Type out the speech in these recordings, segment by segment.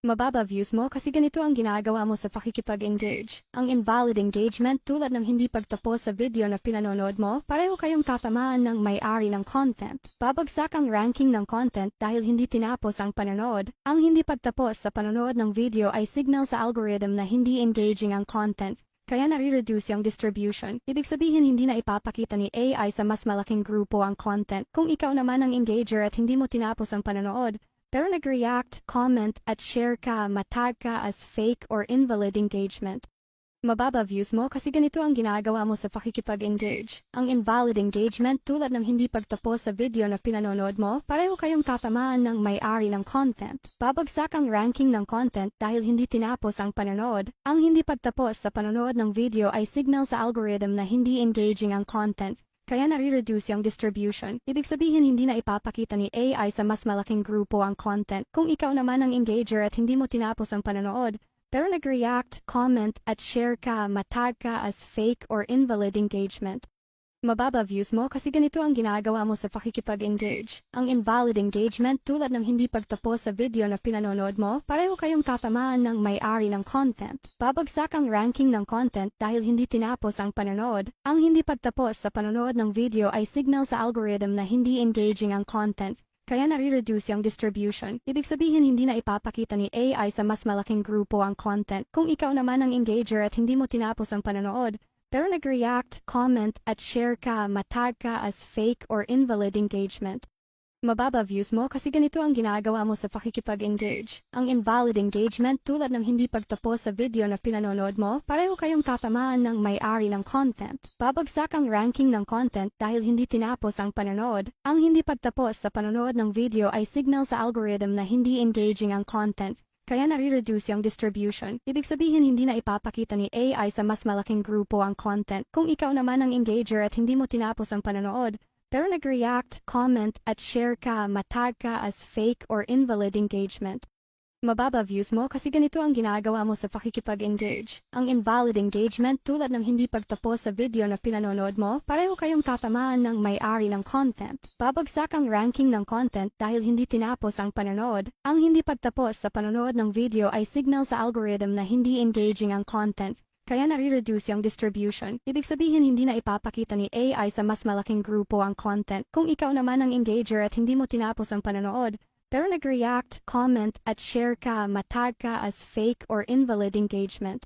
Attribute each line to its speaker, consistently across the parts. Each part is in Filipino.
Speaker 1: Mababa views mo kasi ganito ang ginagawa mo sa pakikipag-engage. Ang invalid engagement tulad ng hindi pagtapos sa video na pinanonood mo, pareho kayong tatamaan ng may-ari ng content. Babagsak ang ranking ng content dahil hindi tinapos ang panonood. Ang hindi pagtapos sa panonood ng video ay signal sa algorithm na hindi engaging ang content. Kaya nare-reduce yung distribution. Ibig sabihin hindi na ipapakita ni AI sa mas malaking grupo ang content. Kung ikaw naman ang engager at hindi mo tinapos ang panonood, pero nag-react, comment, at share ka, matag ka as fake or invalid engagement. Mababa views mo kasi ganito ang ginagawa mo sa pakikipag-engage. Ang invalid engagement tulad ng hindi pagtapos sa video na pinanonood mo, pareho kayong tatamaan ng may-ari ng content. Babagsak ang ranking ng content dahil hindi tinapos ang panonood. Ang hindi pagtapos sa panonood ng video ay signal sa algorithm na hindi engaging ang content. Kaya nare-reduce yung distribution. Ibig sabihin hindi na ipapakita ni AI sa mas malaking grupo ang content. Kung ikaw naman ang engager at hindi mo tinapos ang panonood, pero nag-react, comment, at share ka, matag ka as fake or invalid engagement. Mababa views mo kasi ganito ang ginagawa mo sa pakikipag-engage. Ang invalid engagement tulad ng hindi pagtapos sa video na pinanonood mo, pareho kayong tatamaan ng may-ari ng content. Babagsak ang ranking ng content dahil hindi tinapos ang panonood. Ang hindi pagtapos sa panonood ng video ay signal sa algorithm na hindi engaging ang content. Kaya nare-reduce yung distribution. Ibig sabihin hindi na ipapakita ni AI sa mas malaking grupo ang content. Kung ikaw naman ang engager at hindi mo tinapos ang panonood, pero nag-react, comment, at share ka, matag ka as fake or invalid engagement. Mababa views mo kasi ganito ang ginagawa mo sa pakikipag-engage. Ang invalid engagement tulad ng hindi pagtapos sa video na pinanonood mo, pareho kayong tatamaan ng may-ari ng content. Babagsak ang ranking ng content dahil hindi tinapos ang panonood. Ang hindi pagtapos sa panonood ng video ay signal sa algorithm na hindi engaging ang content. Kaya nare-reduce yung distribution. Ibig sabihin hindi na ipapakita ni AI sa mas malaking grupo ang content. Kung ikaw naman ang engager at hindi mo tinapos ang panonood, pero nag-react, comment, at share ka, matag ka as fake or invalid engagement. Mababa views mo kasi ganito ang ginagawa mo sa pakikipag-engage. Ang invalid engagement tulad ng hindi pagtapos sa video na pinanonood mo, pareho kayong tatamaan ng may-ari ng content. Babagsak ang ranking ng content dahil hindi tinapos ang panonood. Ang hindi pagtapos sa panonood ng video ay signal sa algorithm na hindi engaging ang content. Kaya nare-reduce yung distribution. Ibig sabihin hindi na ipapakita ni AI sa mas malaking grupo ang content. Kung ikaw naman ang engager at hindi mo tinapos ang panonood, pero nag-react, comment, at share ka, matag ka as fake or invalid engagement.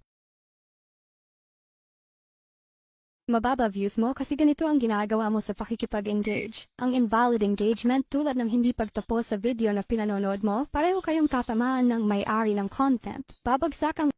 Speaker 1: Mababa views mo kasi ganito ang ginagawa mo sa pakikipag-engage. Ang invalid engagement tulad ng hindi pagtapos sa video na pinanonood mo, pareho kayong tatamaan ng may-ari ng content. Babagsak ang